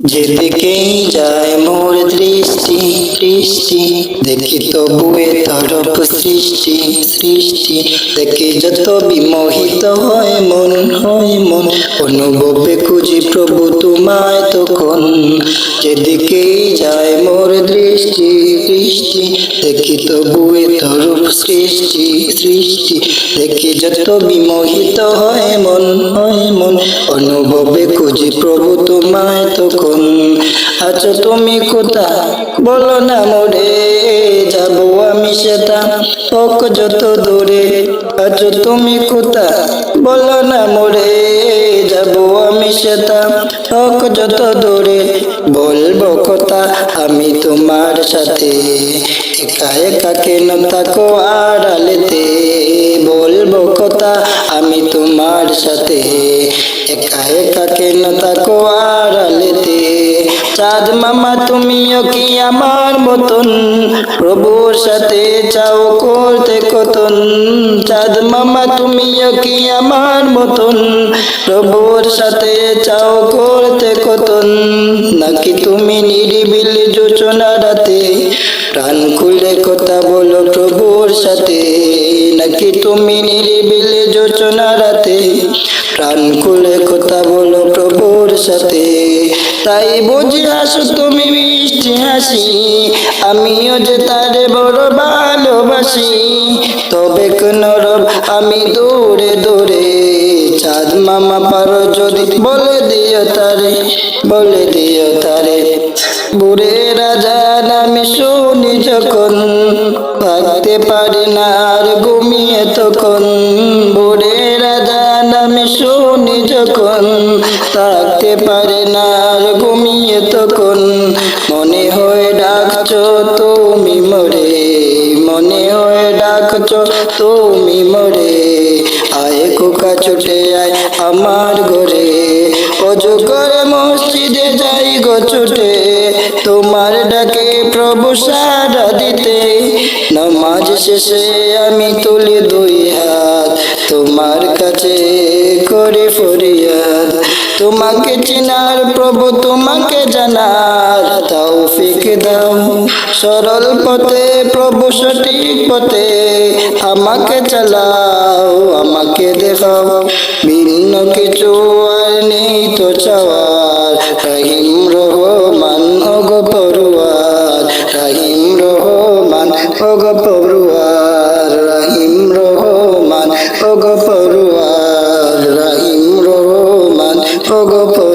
যেদিকেই যায় মোর দৃষ্টি দৃষ্টি, দেখি তবুয়ে তরফ সৃষ্টি সৃষ্টি। দেখি যত বিমোহিত হয় মন হয় মন, অনুভবে খুঁজি প্রভু তোমায় তখন। যেদিকেই যায় মোর দৃষ্টি দৃষ্টি দেখি তবুয়ে তরফ সৃষ্টি সৃষ্টি। দেখি যত বিমোহিত হয় মন হয় মন। অনুভবে খুঁজি প্রভু তোমায় তখন। আছো তুমি কোথা বলো না মোরে, যাব আমি সেটা হোক যত দূরে। আছো তুমি কোথা বলো না মোরে। যাব আমি সেটা হোক যত দূরে। বলব কথা আমি তোমার সাথে। একা একা কেন থাকো আড়ালেতে? বলব কথা আমি তোমার সাথে। একা একা কেন থাকো আড়ালেতে? চাঁদ মামা, তুমিও কি আমার মতন? প্রভুর সাথে চাও করতে কতন? চাঁদ মামা, তুমিও কি আমার মতন? প্রভুর সাথে চাও করতে কতন? নাকি তুমি নিরিবিলি যোচনা রাতে প্রাণ খুলে কথা বলো প্রভুর সাথে? নাকি তুমি নিরিবিলি যোচনা রাতে প্রাণ খুলে কথা বলো প্রভুর সাথে? তাই বুঝি হাসো তুমি মিষ্টি হাসি, আমিও যে তারে বড় ভালোবাসি। তবে কোন রব আমি দূরে দূরে, চাঁদ মামা পারো যদি বলে দিও তারে, বলে দিও তারে। বুড়ে রাজা আমি শুনি যখন থাকতে পারি না আর ঘুমিয়ে থাকতে পারে না ঘুমিয়ে তখন মনে হয় ডাকছো তুমি মরে, মনে হয় ডাকছো তুমি মরে। আয় কোকা ছুটে আয় আমার ঘরে অজু করে মসজিদে যাই গো ছুটে। তোমার ডাকে প্রভু সারা দিতে, নামাজ শেষে আমি তুলি দুই হাত। তোমার কাছে করে ফরিয়াদ তোমাকে চিনার প্রভু তোমাকে জানার তৌফিক দাও। সরল পথে, প্রভু সঠিক পথে আমাকে চালাও, আমাকে দেখাও। ভিন্ন কিছু আর নেই তো চাওয়ার, রহিম রহমান অগ পড়ুয়ার, রহিম রহমান অগ পড়ুয়ার। Go go go.